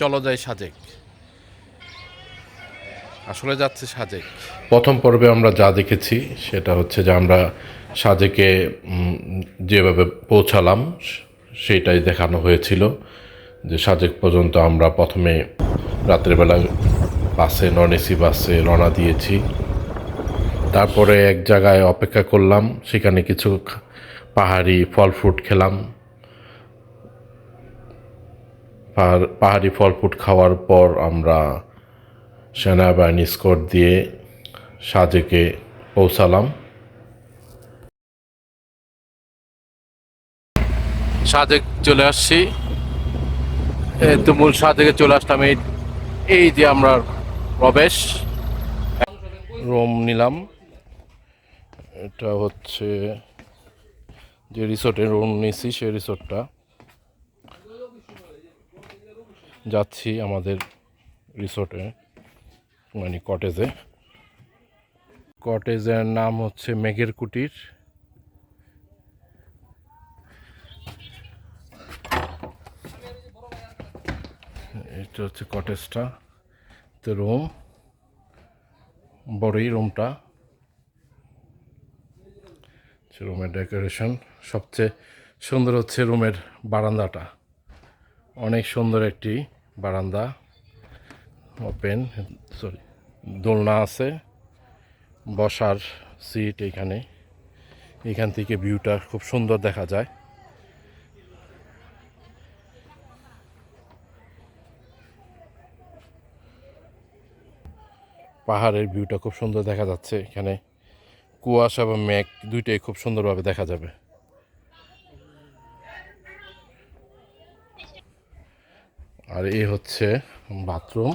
চলো যাই সাজেক। আসলে যাচ্ছে সাজেক। প্রথম পর্বে আমরা যা দেখেছি, সেটা হচ্ছে যে আমরা সাজেকে যেভাবে পৌঁছালাম, সেটাই দেখানো হয়েছিল যে সাজেক পর্যন্ত আমরা প্রথমে রাত্রেবেলা বাসে নন এসি বাসে রওনা দিয়েছি। তারপরে এক জায়গায় অপেক্ষা করলাম, সেখানে কিছু পাহাড়ি ফল ফ্রুট খেলাম। পাহাড়- পাহাড়ি ফল ফ্রুট খাওয়ার পর আমরা সেনাবাহিনী স্কোর দিয়ে সাজেকে পৌঁছালাম। সাজেক চলে আসছি। তো মূল সাজেকে চলে আসলাম এই এই যে আমরা প্রবেশ। রুম নিলাম। এটা হচ্ছে যে রিসোর্টে রুম নিয়েছি সেই রিসোর্টটা। যাচ্ছি আমাদের রিসোর্টে মানে কটেজে কটেজের নাম হচ্ছে মেঘের কুটির। এটা হচ্ছে কটেজটা তো রুম বড়ই রুমটা রুমের ডেকোরেশন সবচেয়ে সুন্দর হচ্ছে রুমের বারান্দাটা। অনেক সুন্দর একটি বারান্দা ওপেন সরি দোলনা আছে, বসার সিট এখানে। এখান থেকে ভিউটা খুব সুন্দর দেখা যায়। পাহাড়ের ভিউটা খুব সুন্দর দেখা যাচ্ছে এখানে। কুয়াশা বা মেঘ দুইটাই খুব সুন্দরভাবে দেখা যাবে। আর এই হচ্ছে বাথরুম।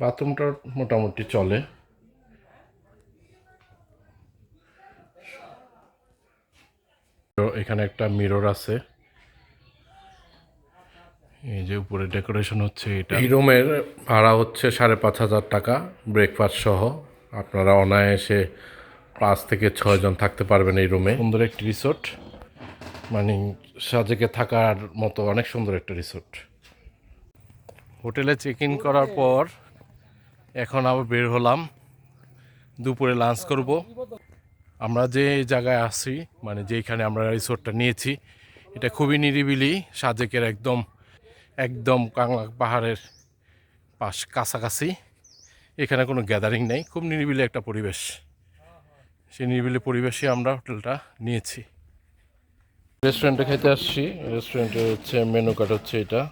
বাথরুমটা মোটামুটি চলে। এখানে একটা মিরর আছে। এই যে উপরে ডেকোরেশন হচ্ছে এটা। এই রুমের ভাড়া হচ্ছে সাড়ে পাঁচ হাজার টাকা ব্রেকফাস্ট সহ। আপনারা অনায়াসে পাঁচ থেকে ছয় জন থাকতে পারবেন এই রুমে। সুন্দর একটি রিসোর্ট। মানে সাজেকে থাকার মতো অনেক সুন্দর একটা রিসোর্ট। হোটেলে চেক ইন করার পর এখন আবার বের হলাম, দুপুরে লাঞ্চ করব। আমরা যে জায়গায় আছি মানে যেখানে আমরা রিসোর্টটা নিয়েছি, এটা খুবই নিরিবিলি, সাজেকের একদম একদম কাংলা পাহাড়ের পাশ কাছাকাছি। এখানে কোনো গ্যাদারিং নেই, খুব নিরিবিলি একটা পরিবেশ। সেই নিরিবিলি পরিবেশে আমরা হোটেলটা নিয়েছি। রেস্টুরেন্টে খেতে আসছি। রেস্টুরেন্টে হচ্ছে মেনু কার্ড হচ্ছে এটা।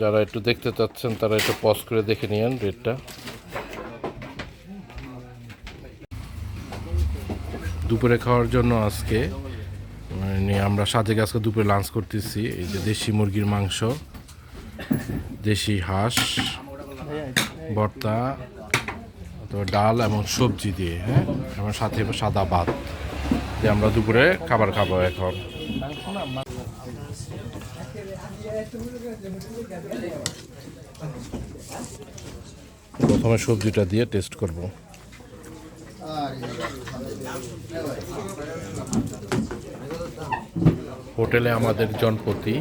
যারা একটু দেখতে চাচ্ছেন, তারা একটু পজ করে দেখে নিন রেটটা দুপুরে খাওয়ার জন্য আজকে মানে আমরা সাজে আজকে দুপুরে লাঞ্চ করতেছি। এই যে দেশি মুরগির মাংস, দেশি হাঁস, ভর্তা, তারপর ডাল এবং সবজি দিয়ে হ্যাঁ? সাথে সাদা ভাত। যে আমরা দুপুরে খাবার খাব এখন। প্রথমে সবজিটা দিয়ে টেস্ট করব। হোটেলে আমাদের জনপ্রতি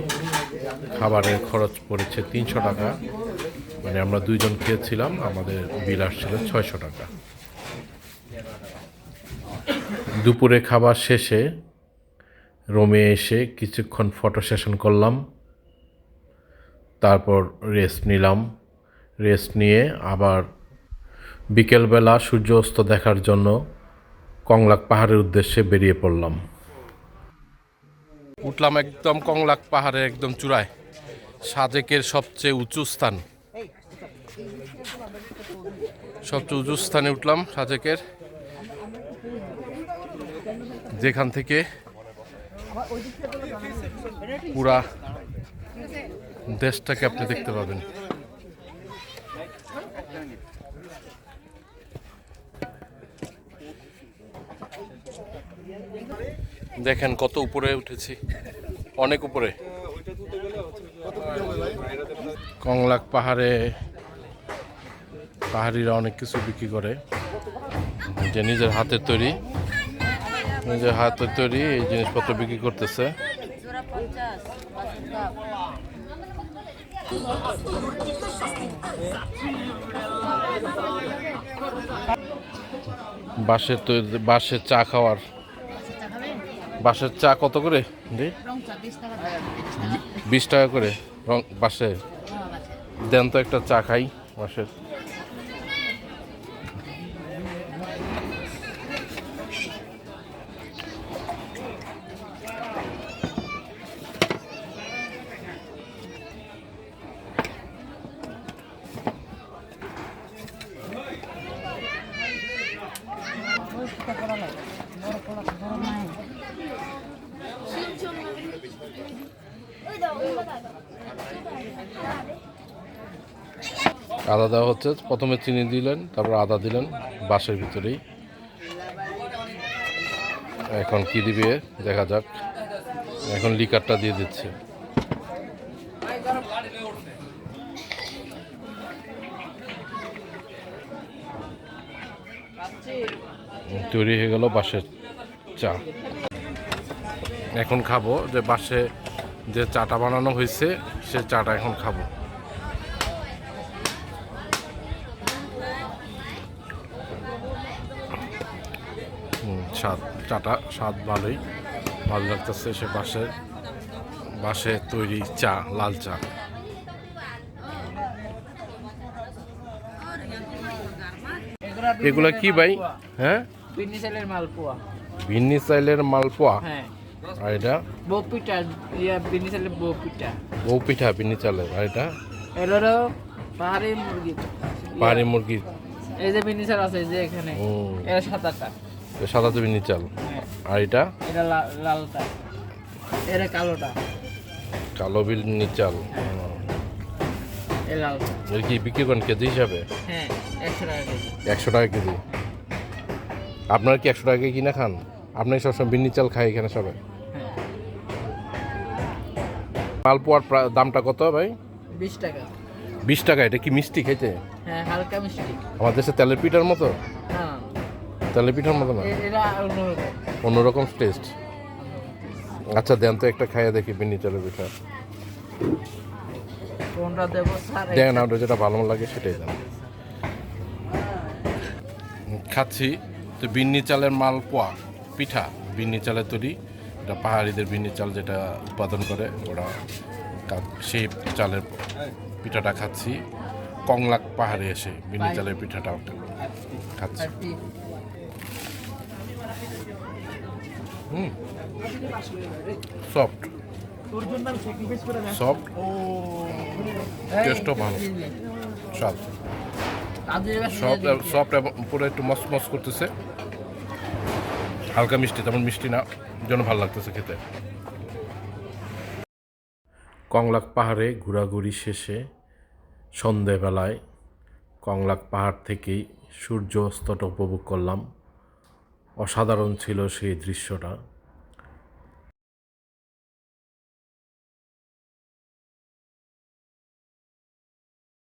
খাবারের খরচ পড়েছে তিনশো টাকা। মানে আমরা দুইজন খেয়েছিলাম, আমাদের বিল আসছিল ছয়শো টাকা। দুপুরে খাবার শেষে রোমে এসে কিছুক্ষণ ফটো সেশন করলাম। তারপর রেস্ট নিলাম। রেস্ট নিয়ে আবার বিকেলবেলা সূর্য অস্ত দেখার জন্য কংলাক পাহাড়ের উদ্দেশ্যে বেরিয়ে পড়লাম। উঠলাম একদম কংলাক পাহাড়ের একদম চূড়ায়। সাজেকের সবচেয়ে উঁচু স্থান। সবচেয়ে উঁচু স্থানে উঠলাম সাজেকের। যেখান থেকে পুরা দেশটাকে আপনি দেখতে পাবেন। দেখেন কত উপরে উঠেছি। অনেক উপরে। কংলাক পাহাড়ে পাহাড়িরা অনেক কিছু বিক্রি করে। যে নিজের হাতের তৈরি। নিজের হাতের তৈরি, এই জিনিসপত্র বিক্রি করতেছে। বাঁশের তো বাঁশের চা খাওয়ার। বাঁশের চা কত করে বিশ টাকা করে, রং হ্যাঁ দেন তো একটা চা খাই, বাঁশের করা লাগে বড় কলা বড় নাই আদা দেওয়া হচ্ছে। প্রথমে চিনি দিলেন, তারপর আদা দিলেন বাঁশের ভিতরেই। এখন কি দিবে? দেখা যাক। এখন লিকারটা দিয়ে দিচ্ছে। তৈরি হয়ে গেল বাঁশের চা। এখন খাব যে বাঁশে যে চাটা বানানো হয়েছে, সে চাটা এখন খাব। স্বাদ, চাটা, স্বাদ ভালোই। ভালো লাগতেছে সে বাঁশের, বাঁশে তৈরি চা, লাল চা। এগুলা কি ভাই? হ্যাঁ? বিন্নি চালের মালপোয়া। ভিন্নি চাইলের মালপোয়া? হ্যাঁ। আর এটা? বউপিঠা ইয়া বিন্নি চালের বউ পিঠা বউ পিঠা ভিন্নি চালের আর এটা? এগুলো পাহাড়ি মুরগি। পাহাড়ি মুরগি। এই যে বিন্নি চাল আছে এই যে এখানে। এটা সাদাটা। সাদা তো ভিন্নি চাল হ্যাঁ। আর এটা? এটা লালটা। এটা কালোটা। কালো ভিন্নি চাল লালটা। এর কি বিক্রি করেন কেজি হিসাবে? হ্যাঁ একশো টাকা কেজি। একশো টাকা কেজি। আপনার কি একশো টাকা কিনে খান? আপনি সবসময় বিন্নি চাল খাই এখানে সবাই। হ্যাঁ মালপোয়ার দামটা কত ভাই? বিশ টাকা। বিশ টাকা এটা কি মিষ্টি খেতে? হ্যাঁ হালকা মিষ্টি। আমার দেশে তেলের পিঠার মতো? তেলের পিঠার মতো না? অন্যরকম। টেস্ট আচ্ছা দেন তো একটা খাইয়ে দেখি বিন্নি চালের পিঠা। কোনটা দেবো? স্যার দেন আপনার যেটা ভালো লাগে সেটাই দেন। খাচ্ছি। তো বিন্নি চালের মালপোয়া পিঠা বিন্নি চালের তৈরি। এটা পাহাড়িদের বিন্নি চাল যেটা উৎপাদন করে ওরা সেই চালের পিঠাটা খাচ্ছি। কংলাক পাহাড়ে এসে বিন্নি চালের পিঠাটা খাচ্ছি। হুম সফট সফট টেস্টও ভালো। স্বাদ। সফট সফট পুরো একটু মস মস করতেছে। হালকা মিষ্টি তেমন মিষ্টি না জন্য ভালো লাগতেছে খেতে। কংলাক পাহাড়ে ঘোরাঘুরি শেষে সন্ধেবেলায় কংলাক পাহাড় থেকেই সূর্য অস্তটা উপভোগ করলাম। অসাধারণ ছিল সেই দৃশ্যটা।